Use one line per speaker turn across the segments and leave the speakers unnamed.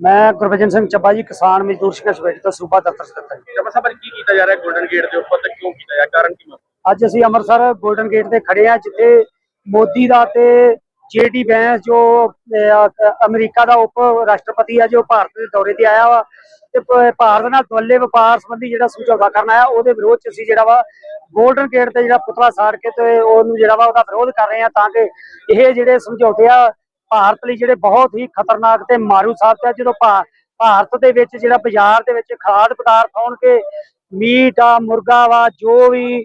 ਮੈਂ ਗੁਰਵਜਨ ਸਿੰਘ ਚੱਬਾ ਜੀ ਕਿਸਾਨ ਮਜ਼ਦੂਰ ਸੰਘਰਸ਼ ਕਮੇਟੀ ਤੋਂ ਸੂਬਾ ਦਫ਼ਤਰ ਸਕੱਤਰ
ਚੱਬਾ ਸਾਹਿਬ ਕੀ ਕੀਤਾ ਜਾ ਰਿਹਾ ਗੋਲਡਨ ਗੇਟ ਦੇ ਉੱਪਰ ਤੇ ਕਿਉਂ ਕੀਤਾ ਜਾ ਕਾਰਨ ਕੀ
ਅੱਜ ਅਸੀਂ ਅੰਮ੍ਰਿਤਸਰ ਗੋਲਡਨ ਗੇਟ ਤੇ ਖੜੇ ਆ ਜਿੱਥੇ ਮੋਦੀ ਦਾ ਤੇ ਜੇਡੀ ਬੈਂਸ ਜੋ ਅਮਰੀਕਾ ਦਾ ਉਪ ਰਾਸ਼ਟਰਪਤੀ ਆ ਜੋ ਭਾਰਤ ਦੇ ਦੌਰੇ ਤੇ ਆਇਆ ਵਾ ਤੇ ਭਾਰਤ ਨਾਲ ਦੁੱਲੇ ਵਪਾਰ ਸੰਬੰਧੀ ਜਿਹੜਾ ਸਮਝੌਤਾ ਕਰਨ ਆਇਆ ਉਹਦੇ ਵਿਰੋਧ ਚ ਅਸੀਂ ਜਿਹੜਾ ਵਾ ਗੋਲਡਨ ਗੇਟ ਤੇ ਜਿਹੜਾ ਪੁਤਲਾ ਸਾੜ ਕੇ ਤੇ ਉਹਨੂੰ ਜਿਹੜਾ ਵਾ ਉਹਦਾ ਵਿਰੋਧ ਕਰ ਰਹੇ ਆ ਤਾਂ ਕਿ ਇਹ ਜਿਹੜੇ ਸਮਝੌਤੇ ਆ ਭਾਰਤ ਲਈ ਜਿਹੜੇ ਬਹੁਤ ਹੀ ਖਤਰਨਾਕ ਤੇ ਮਾਰੂ ਸਾਬਤ ਆ, ਜਦੋਂ ਭਾਰਤ ਦੇ ਵਿੱਚ ਜਿਹੜਾ ਬਾਜ਼ਾਰ ਦੇ ਵਿੱਚ ਖਾਦ ਪਦਾਰਥ ਆਉਣਗੇ, ਮੀਟ ਆ, ਮੁਰਗਾ ਵਾ, ਜੋ ਵੀ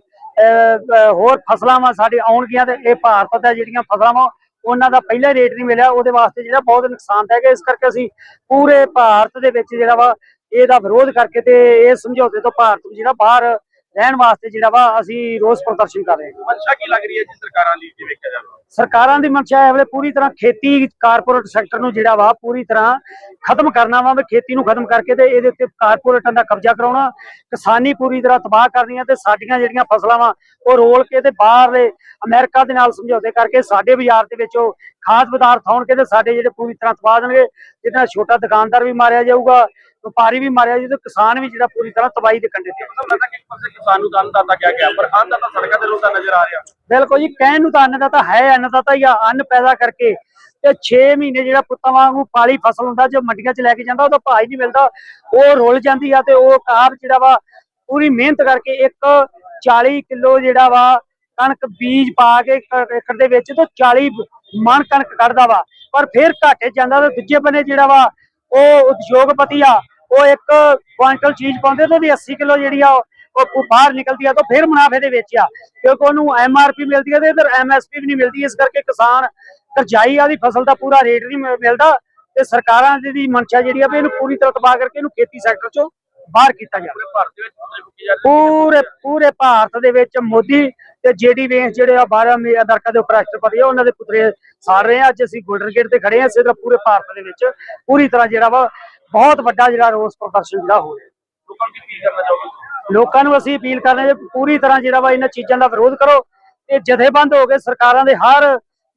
ਹੋਰ ਫਸਲਾਂ ਵਾ ਸਾਡੇ ਆਉਣਗੀਆਂ ਤੇ ਇਹ ਭਾਰਤ ਦਾ ਜਿਹੜੀਆਂ ਫਸਲਾਂ ਵਾ, ਉਹਨਾਂ ਦਾ ਪਹਿਲਾ ਰੇਟ ਨਹੀਂ ਮਿਲਿਆ, ਉਹਦੇ ਵਾਸਤੇ ਜਿਹੜਾ ਬਹੁਤ ਨੁਕਸਾਨਦਾਇਕ ਹੈ ਇਸ ਕਰਕੇ ਅਸੀਂ ਪੂਰੇ ਭਾਰਤ ਦੇ ਵਿੱਚ ਜਿਹੜਾ ਵਾ, ਇਹਦਾ ਵਿਰੋਧ ਕਰਕੇ ਤੇ ਇਹ ਸਮਝੌਤੇ ਤੋਂ ਭਾਰਤ ਨੂੰ ਜਿਹੜਾ ਬਾਹਰ ਰਹਿਣ ਵਾਸਤੇ ਜਿਹੜਾ ਵਾ ਅਸੀਂ ਰੋਸ ਪ੍ਰਦਰਸ਼ਨ ਕਰ ਰਹੇ ਹਾਂ।
ਮਨਸ਼ਾ ਕੀ ਲੱਗ ਰਹੀ ਹੈ ਜੀ ਸਰਕਾਰਾਂ ਦੀ ਜੇ ਵੇਖਿਆ ਜਾਵੇ
ਸਰਕਾਰਾਂ ਦੀ ਮਨਸ਼ਾ ਹੈ ਵੇਲੇ ਪੂਰੀ ਤਰ੍ਹਾਂ ਖੇਤੀ ਕਾਰਪੋਰੇਟ ਸੈਕਟਰ ਨੂੰ ਜਿਹੜਾ ਵਾ ਪੂਰੀ ਤਰ੍ਹਾਂ ਖਤਮ ਕਰਨਾ ਵਾ ਵੀ ਖੇਤੀ ਨੂੰ ਖਤਮ ਕਰਕੇ ਤੇ ਇਹਦੇ ਉੱਤੇ ਕਾਰਪੋਰੇਟਾਂ ਦਾ ਕਬਜ਼ਾ ਕਰਾਉਣਾ। ਕਿਸਾਨੀ ਪੂਰੀ ਤਰ੍ਹਾਂ ਤਬਾਹ ਕਰਨੀਆਂ ਤੇ ਸਾਡੀਆਂ ਜਿਹੜੀਆਂ ਫਸਲਾਂ ਵਾ ਉਹ ਰੋਲ ਕੇ ਤੇ ਬਾਹਰਲੇ ਅਮਰੀਕਾ ਦੇ ਨਾਲ ਸਮਝੌਤੇ ਕਰਕੇ ਸਾਡੇ ਬਾਜ਼ਾਰ ਦੇ ਵਿੱਚ ਉਹ ਖਾਦ ਪਦਾਰਥ ਆਉਣਗੇ ਤੇ ਸਾਡੇ ਜਿਹੜੇ ਪੂਰੀ ਤਰ੍ਹਾਂ ਤਬਾਹ ਦੇਣਗੇ ਜਿਹਦੇ ਨਾਲ ਛੋਟਾ ਦੁਕਾਨਦਾਰ ਵੀ ਮਾਰਿਆ ਜਾਊਗਾ। ਵਪਾਰੀ ਵੀ ਮਾਰਿਆ ਤੇ ਕਿਸਾਨ ਵੀ ਜਿਹੜਾ ਪੂਰੀ ਤਰ੍ਹਾਂ ਤਬਾਹੀ ਦੇ ਕੰਢੇ ਤੇ।
ਮਤਲਬ ਲੱਗਦਾ ਕਿ ਇੱਕ ਪਾਸੇ ਕਿਸਾਨ ਨੂੰ ਤਾਂ ਅੰਨਦਾਤਾ ਕਿਹਾ ਗਿਆ ਪਰ ਅੰਨਦਾਤਾ ਸੜਕਾਂ ਤੇ ਰੋਲਦਾ ਨਜ਼ਰ ਆ ਰਿਹਾ
ਬਿਲਕੁਲ ਜੀ ਕਹਿਣ ਨੂੰ ਤਾਂ ਅੰਨਦਾਤਾ ਹੈ ਅੰਨਦਾਤਾ ਹੀ ਆ ਅੰਨ ਪੈਦਾ ਕਰਕੇ ਤੇ 6 ਮਹੀਨੇ ਜਿਹੜਾ ਪੁੱਤਾਂ ਵਾਂਗੂ ਪਾਲੀ ਫਸਲ ਹੁੰਦਾ ਜੋ ਮੰਡੀਆਂ 'ਚ ਲੈ ਕੇ ਜਾਂਦਾ ਉਹਦਾ ਭਾਅ ਹੀ ਨਹੀਂ ਮਿਲਦਾ ਉਹ ਰੁੱਲ ਜਾਂਦੀ ਆ ਤੇ ਉਹ ਕਾਬ ਜਿਹੜਾ ਵਾ ਪੂਰੀ ਮਿਹਨਤ ਕਰਕੇ ਇੱਕ 40 ਕਿਲੋ ਜਿਹੜਾ ਵਾ ਕਣਕ ਬੀਜ ਪਾ ਕੇ ਇੱਕ ਏਕੜ ਦੇ ਵਿੱਚ ਤੋਂ 40 ਮਣ ਕਣਕ ਕੱਢਦਾ ਵਾ ਪਰ ਫਿਰ ਘਾਟੇ ਜਾਂਦਾ ਤੇ ਦੂਜੇ ਬੰਨੇ ਜਿਹੜਾ ਵਾ ਉਹ ਉਦਯੋਗਪਤੀ ਆ ਉਹ ਇੱਕ ਕੁਆਂਟਲ ਚੀਜ਼ ਪਾਉਂਦੇ ਤੇ ਉਹਦੀ 80 ਕਿਲੋ ਜਿਹੜੀ ਆ ਉਹ ਬਾਹਰ ਨਿਕਲਦੀ ਆ ਤਾਂ ਫਿਰ ਮੁਨਾਫੇ ਦੇ ਵਿੱਚ ਆ। ਕਿਉਂਕਿ ਉਹਨੂੰ ਐਮਆਰਪੀ ਮਿਲਦੀ ਹੈ ਤੇ ਇਧਰ ਐਮਐਸਪੀ ਵੀ ਨਹੀਂ ਮਿਲਦੀ ਇਸ ਕਰਕੇ ਕਿਸਾਨ ਕਰਜਾਈ ਵਾਲੀ ਫਸਲ ਦਾ ਪੂਰਾ ਰੇਟ ਨਹੀਂ ਮਿਲਦਾ। ਤੇ ਸਰਕਾਰਾਂ ਦੀ ਮਨਸ਼ਾ ਜਿਹੜੀ ਆ ਵੀ ਇਹਨੂੰ ਪੂਰੀ ਤਰ੍ਹਾਂ ਤਬਾਹ ਕਰਕੇ ਇਹਨੂੰ ਖੇਤੀ ਸੈਕਟਰ ਚੋਂ ਬਾਹਰ ਕੀਤਾ ਜਾਵੇ।
ਪੂਰੇ
ਪੂਰੇ ਪੂਰੇ ਭਾਰਤ ਦੇ ਵਿੱਚ ਮੋਦੀ ਤੇ ਜੇਡੀ ਵੇਂਸ ਜਿਹੜੇ ਆ 12 ਮੇ- ਅਮਰੀਕਾ ਦੇ ਉਪ ਰਾਸ਼ਟਰਪਤੀ ਆ ਉਹਨਾਂ ਦੇ ਪੁੱਤਰੇ ਸਾਰ ਰਹੇ ਆ। ਅੱਜ ਅਸੀਂ ਗੋਲਡਨ ਗੇਟ ਤੇ ਖੜੇ ਆ ਇਸੇ ਤਰ੍ਹਾਂ ਪੂਰੇ ਭਾਰਤ ਦੇ ਵਿੱਚ ਪੂਰੀ ਤਰ੍ਹਾਂ ਜਿਹੜਾ ਵਾ ਬਹੁਤ ਵੱਡਾ ਜਿਹੜਾ ਰੋਸ ਪ੍ਰਦਰਸ਼ਨ ਜਿਹੜਾ ਹੋ ਰਿਹਾ।
ਲੋਕਾਂ ਨੂੰ ਕੀ ਕਰਨਾ ਚਾਹੋਗੇ?
ਲੋਕਾਂ ਨੂੰ ਅਸੀਂ ਅਪੀਲ ਕਰਦੇ ਹਾਂ ਕਿ ਪੂਰੀ ਤਰ੍ਹਾਂ ਜਿਹੜਾ ਵਾ ਇਹਨਾਂ ਚੀਜ਼ਾਂ ਦਾ ਵਿਰੋਧ ਕਰੋ ਤੇ ਜਥੇਬੰਦ ਹੋ ਕੇ ਸਰਕਾਰਾਂ ਦੇ ਹਰ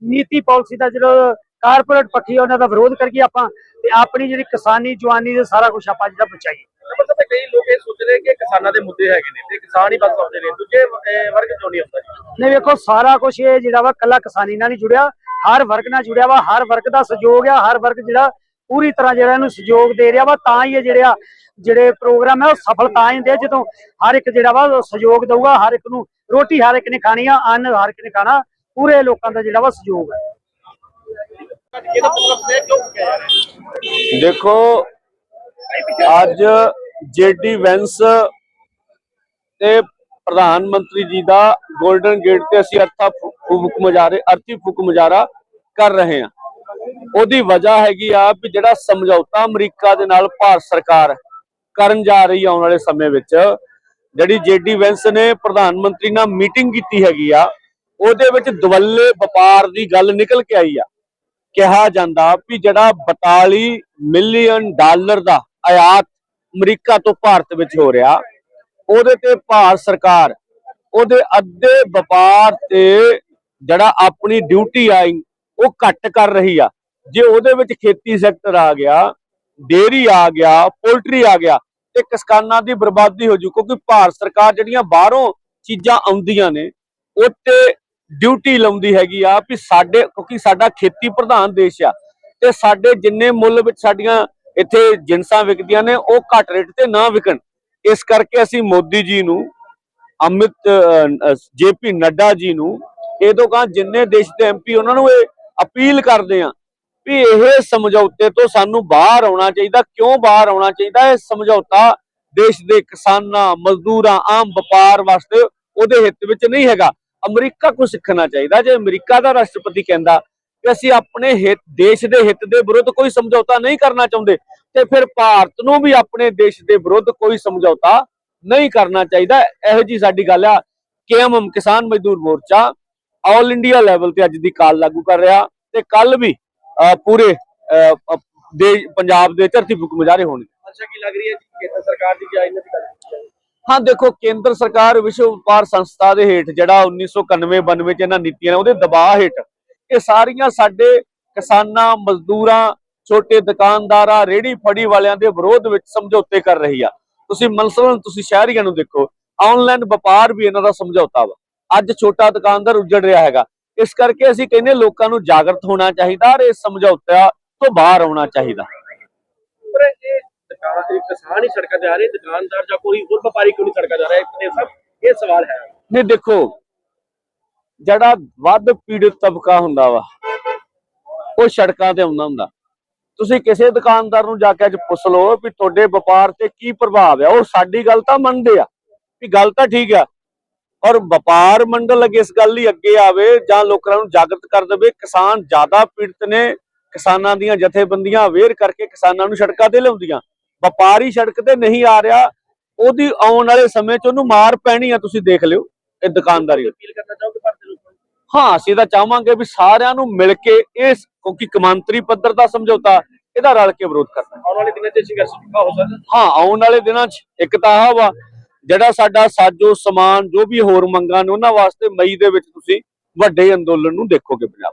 ਨੀਤੀ ਪਾਲਿਸੀ ਦਾ ਜਿਹੜਾ ਕਾਰਪੋਰੇਟ ਪੱਖੀ ਉਹਨਾਂ ਦਾ ਵਿਰੋਧ ਕਰੀਏ ਆਪਾਂ ਤੇ ਆਪਣੀ ਜਿਹੜੀ ਕਿਸਾਨੀ ਜਵਾਨੀ ਦੇ ਸਾਰਾ ਕੁਝ ਆਪਾਂ ਜਿਹੜਾ ਬਚਾਈਏ।
ਮਤਲਬ ਕਈ ਲੋਕ ਇਹ ਸੋਚ ਰਹੇ ਕਿ ਕਿਸਾਨਾਂ ਦੇ ਮੁੱਦੇ ਹੈਗੇ ਨੇ ਤੇ ਕਿਸਾਨ ਹੀ ਬਸ ਸਮਝਦੇ ਨੇ ਦੂਜੇ ਵਰਗ ਕਿਉਂ ਨਹੀਂ ਹੁੰਦਾ ਜੀ?
ਨਹੀਂ ਵੇਖੋ ਸਾਰਾ ਕੁਝ ਇਹ ਜਿਹੜਾ ਵਾ ਕੱਲਾ ਕਿਸਾਨੀ ਨਾਲ ਨਹੀਂ ਜੁੜਿਆ ਹਰ ਵਰਗ ਨਾਲ ਜੁੜਿਆ ਵਾ ਹਰ ਵਰਗ ਦਾ ਸਹਿਯੋਗ ਆ ਹਰ ਵਰਗ ਜਿਹੜਾ ਪੂਰੀ ਤਰ੍ਹਾਂ ਜਿਹੜਾ ਇਹਨੂੰ ਸਹਿਯੋਗ ਦੇ ਰਿਹਾ ਵਾ, ਤਾਂ ਹੀ ਇਹ ਜਿਹੜਾ ਜਿਹੜੇ ਪ੍ਰੋਗਰਾਮ ਹੈ ਉਹ ਸਫਲ ਤਾਂ ਹੀ ਹੁੰਦੇ ਆ, ਜਦੋਂ ਹਰ ਇੱਕ ਜਿਹੜਾ ਵਾ ਸਹਿਯੋਗ ਦਊਗਾ, ਹਰ ਇੱਕ ਨੂੰ ਰੋਟੀ ਹਰ ਇੱਕ ਨੇ ਖਾਣੀ ਆ, ਅੰਨ ਹਰ ਇੱਕ ਨੇ ਖਾਣਾ, ਪੂਰੇ ਲੋਕਾਂ ਦਾ ਜਿਹੜਾ ਵਾ ਸਹਿਯੋਗ ਹੈ
ਦੇਖੋ, ਅੱਜ ਜੇਡੀ ਵੈਂਸ ਤੇ ਪ੍ਰਧਾਨ ਮੰਤਰੀ ਜੀ ਦਾ 골ਡਨ ਗੇਟ ਤੇ ਅਸੀਂ ਅਰਥਾ ਫੂਕ ਮੁਜ਼ਾਰੇ ਅਰਥੀ ਫੂਕ ਮੁਜ਼ਾਰਾ ਕਰ ਰਹੇ ਹਾਂ। ਉਹਦੀ ਵਜ੍ਹਾ ਹੈਗੀ ਆ ਵੀ ਜਿਹੜਾ ਸਮਝੌਤਾ ਅਮਰੀਕਾ ਦੇ ਨਾਲ ਭਾਰਤ ਸਰਕਾਰ ਕਰਨ ਜਾ ਰਹੀ ਆਉਣ ਵਾਲੇ ਸਮੇਂ ਵਿੱਚ, ਜਿਹੜੀ ਜੇਡੀ ਵੈਂਸ ਨੇ ਪ੍ਰਧਾਨ ਮੰਤਰੀ ਨਾਲ ਮੀਟਿੰਗ ਕੀਤੀ ਹੈਗੀ ਆ, ਉਹਦੇ ਵਿੱਚ ਦਵੱਲੇ ਵਪਾਰ ਦੀ ਗੱਲ ਨਿਕਲ ਕੇ ਆਈ ਆ। ਕਿਹਾ ਜਾਂਦਾ ਵੀ ਜਿਹੜਾ 42 ਮਿਲੀਅਨ ਡਾਲਰ ਦਾ ਆਯਾਤ ਅਮਰੀਕਾ ਤੋਂ ਭਾਰਤ ਵਿੱਚ ਹੋ ਰਿਹਾ, ਉਹਦੇ ਤੇ ਭਾਰਤ ਸਰਕਾਰ, ਉਹਦੇ ਅੱਧੇ ਵਪਾਰ ਤੇ ਜਿਹੜਾ ਆਪਣੀ ਡਿਊਟੀ ਆਈ, ਉਹ ਘੱਟ ਕਰ ਰਹੀ ਆ। ਜੇ ਉਹਦੇ ਵਿੱਚ ਖੇਤੀ ਸੈਕਟਰ ਆ ਗਿਆ ਡੇਰੀ ਆ ਗਿਆ ਪੋਲਟਰੀ ਆ ਗਿਆ, ਤੇ ਕਿਸਾਨਾਂ ਦੀ ਬਰਬਾਦੀ ਹੋ ਜੂ, ਕਿਉਂਕਿ ਭਾਰਤ ਸਰਕਾਰ ਜਿਹੜੀਆਂ ਬਾਹਰੋਂ ਚੀਜ਼ਾਂ ਆਉਂਦੀਆਂ ਨੇ, ਉਹ ਤੇ ਡਿਊਟੀ ਲਾਉਂਦੀ ਹੈਗੀ ਆ ਵੀ ਸਾਡੇ, ਕਿਉਂਕਿ ਸਾਡਾ ਖੇਤੀ ਪ੍ਰਧਾਨ ਦੇਸ਼ ਆ, ਤੇ ਸਾਡੇ ਜਿੰਨੇ ਮੁੱਲ ਵਿੱਚ ਸਾਡੀਆਂ ਇੱਥੇ ਜਿੰਸਾਂ ਵਿਕਦੀਆਂ ਨੇ, ਉਹ ਘੱਟ ਰੇਟ ਤੇ ਨਾ ਵਿਕਣ। ਇਸ ਕਰਕੇ ਅਸੀਂ ਮੋਦੀ ਜੀ ਨੂੰ, ਅਮਿਤ ਜੇਪੀ ਨੱਡਾ ਜੀ ਨੂੰ, ਇਹ ਤੋਂ ਕਹਾਂ ਜਿੰਨੇ ਦੇਸ਼ ਦੇ ਐਮਪੀ ਉਹਨਾਂ ਨੂੰ ਇਹ ਅਪੀਲ ਕਰਦੇ ਆ ਵੀ ਇਹ ਸਮਝੌਤੇ ਤੋਂ ਸਾਨੂੰ ਬਾਹਰ ਆਉਣਾ ਚਾਹੀਦਾ। ਕਿਉਂ ਬਾਹਰ ਆਉਣਾ ਚਾਹੀਦਾ? ਇਹ ਸਮਝੌਤਾ ਦੇਸ਼ ਦੇ ਕਿਸਾਨਾਂ, ਮਜ਼ਦੂਰਾਂ, ਆਮ ਵਪਾਰ ਵਾਸਤੇ ਉਹਦੇ ਹਿੱਤ ਵਿੱਚ ਨਹੀਂ ਹੈਗਾ। ਅਮਰੀਕਾ ਕੋ ਸਿੱਖਣਾ ਚਾਹੀਦਾ। ਜੇ ਅਮਰੀਕਾ ਦਾ ਰਾਸ਼ਟਰਪਤੀ ਕਹਿੰਦਾ ਕਿ ਅਸੀਂ ਆਪਣੇ ਹਿੱਤ, ਦੇਸ਼ ਦੇ ਹਿੱਤ ਦੇ ਵਿਰੁੱਧ ਕੋਈ ਸਮਝੌਤਾ ਨਹੀਂ ਕਰਨਾ ਚਾਹੁੰਦੇ, ਤੇ ਫਿਰ ਭਾਰਤ ਨੂੰ ਵੀ ਆਪਣੇ ਦੇਸ਼ ਦੇ ਵਿਰੁੱਧ ਕੋਈ ਸਮਝੌਤਾ ਨਹੀਂ ਕਰਨਾ ਚਾਹੀਦਾ। ਇਹੋ ਜੀ ਸਾਡੀ ਗੱਲ ਆ। ਕੇਐਮਐਮ ਕਿਸਾਨ ਮਜ਼ਦੂਰ ਮੋਰਚਾ ਆਲ ਇੰਡੀਆ ਲੈਵਲ ਤੇ ਅੱਜ ਦੀ ਕਾਲ ਲਾਗੂ ਕਰ ਰਿਹਾ ਤੇ ਕੱਲ ਵੀ ਪੂਰੇ ਦੇਸ਼ ਪੰਜਾਬ ਦੇ ਧਰਤੀ ਫੁਕ ਮੁਜ਼ਾਹਰੇ ਹੋਣਗੇ।
ਅੱਛਾ ਕੀ ਲੱਗ ਰਹੀ ਹੈ ਜੀ? ਕੇਂਦਰ ਸਰਕਾਰ ਦੀ ਦੀ ਗੱਲ ਕੀਤੀ ਜਾਵੇ
ਹਾਂ ਦੇਖੋ ਕੇਂਦਰ ਸਰਕਾਰ ਵਿਸ਼ਵ ਵਪਾਰ ਸੰਸਥਾ ਦੇ ਹੇਠ ਜਿਹੜਾ 1991 92 ਚ ਇਹਨਾਂ ਨੀਤੀਆਂ ਨੇ ਉਹਦੇ ਦਬਾਅ ਹੇਠ ਇਹ ਸਾਰੀਆਂ ਸਾਡੇ ਕਿਸਾਨਾਂ ਮਜ਼ਦੂਰਾਂ ਛੋਟੇ ਦੁਕਾਨਦਾਰਾਂ ਰੇੜੀ ਫੜੀ ਵਾਲਿਆਂ ਦੇ ਵਿਰੋਧ ਵਿੱਚ ਸਮਝੌਤੇ ਕਰ ਰਹੀ ਆ। ਤੁਸੀਂ ਮਨਸਲਨ ਤੁਸੀਂ ਸ਼ਹਿਰੀਆਂ ਨੂੰ ਦੇਖੋ ਆਨਲਾਈਨ ਵਪਾਰ ਵੀ ਇਹਨਾਂ ਦਾ ਸਮਝੌਤਾ ਵਾ। ਅੱਜ ਛੋਟਾ ਦੁਕਾਨਦਾਰ ਉੱਜੜ ਰਿਹਾ ਹੈਗਾ। ਇਸ ਕਰਕੇ ਅਸੀਂ ਕਹਿੰਦੇ ਲੋਕਾਂ ਨੂੰ ਜਾਗਰਤ ਹੋਣਾ ਚਾਹੀਦਾ ਔਰ ਇਸ ਸਮਝੌਤਾ ਤੋਂ ਬਾਹਰ ਆਉਣਾ ਚਾਹੀਦਾ।
ਪਰ ਇਹ ਦੁਕਾਨ ਇਹ ਕਿਸਾਨ ਹੀ ਸੜਕਾਂ ਤੇ ਆ ਰਹੇ ਦੁਕਾਨਦਾਰ ਜਾਂ ਕੋਈ ਹੋਰ ਵਪਾਰੀ ਕਿਉਂ ਨਹੀਂ ਸੜਕਾਂ ਤੇ ਆ ਰਿਹਾ? ਇਹ ਸਭ ਇਹ ਸਵਾਲ ਹੈ।
ਨਹੀਂ ਦੇਖੋ ਜਿਹੜਾ ਵੱਧ ਪੀੜਿਤ ਤਬਕਾ ਹੁੰਦਾ ਵਾ ਉਹ ਸੜਕਾਂ ਤੇ ਆਉਂਦਾ ਹੁੰਦਾ। ਤੁਸੀਂ ਕਿਸੇ ਦੁਕਾਨਦਾਰ ਨੂੰ ਜਾ ਕੇ ਅੱਜ ਪੁੱਛ ਲਓ ਵੀ ਤੁਹਾਡੇ ਵਪਾਰ ਤੇ ਕੀ ਪ੍ਰਭਾਵ ਆ ਉਹ ਸਾਡੀ ਗੱਲ ਤਾਂ ਮੰਨਦੇ ਆ ਵੀ ਗੱਲ ਤਾਂ ਠੀਕ ਆ ਔਰ ਵਪਾਰ ਮੰਡਲ ਅੱਗੇ ਇਸ ਗੱਲ ਲਈ ਅੱਗੇ ਆਵੇ ਜਾਂ ਲੋਕਾਂ ਨੂੰ ਜਾਗਰਤ ਕਰ ਦੇਵੇ ਕਿਸਾਨ ਜ਼ਿਆਦਾ ਪੀੜਤ ਨੇ ਕਿਸਾਨਾਂ ਦੀਆਂ ਜਥੇਬੰਦੀਆਂ ਅਵੇਅਰ ਕਰਕੇ ਕਿਸਾਨਾਂ ਨੂੰ ਸੜਕਾਂ ਤੇ ਲਿਆਉਂਦੀਆਂ। ਵਪਾਰੀ ਸੜਕ ਤੇ ਨਹੀਂ ਆ ਰਿਹਾ ਉਹਦੀ ਆਉਣ ਵਾਲੇ ਸਮੇਂ 'ਚ ਉਹਨੂੰ ਮਾਰ ਪੈਣੀ ਆ ਤੁਸੀਂ ਦੇਖ ਲਿਓ ਇਹ ਦੁਕਾਨਦਾਰੀ
ਅਪੀਲ ਕਰਨਾ ਚਾਹੋਗੇ ਭਾਰਤ ਦੇ ਲੋਕਾਂ ਨੂੰ?
ਹਾਂ ਅਸੀਂ ਤਾਂ ਚਾਹਾਂਗੇ ਵੀ ਸਾਰਿਆਂ ਨੂੰ ਮਿਲ ਕੇ ਇਸ ਕਿਉਂਕਿ ਕਮਾਂਤਰੀ ਪੱਧਰ ਦਾ ਸਮਝੌਤਾ ਇਹਦਾ ਰਲ ਕੇ ਵਿਰੋਧ ਕਰਨਾ।
ਆਉਣ ਵਾਲੇ ਦਿਨਾਂ 'ਚ ਸੰਘਰਸ਼ ਹੋ ਸਕਦਾ?
ਹਾਂ ਆਉਣ ਵਾਲੇ ਦਿਨਾਂ 'ਚ ਇੱਕ ਤਾਂ ਆਹ ਵਾ ਜਿਹੜਾ ਸਾਡਾ ਸਾਜੋ ਸਮਾਨ ਜੋ ਵੀ ਹੋਰ ਮੰਗਾਂ ਨੇ ਉਹਨਾਂ ਵਾਸਤੇ ਮਈ ਦੇ ਵਿੱਚ ਤੁਸੀਂ ਵੱਡੇ ਅੰਦੋਲਨ ਨੂੰ ਦੇਖੋਗੇ ਪੰਜਾਬ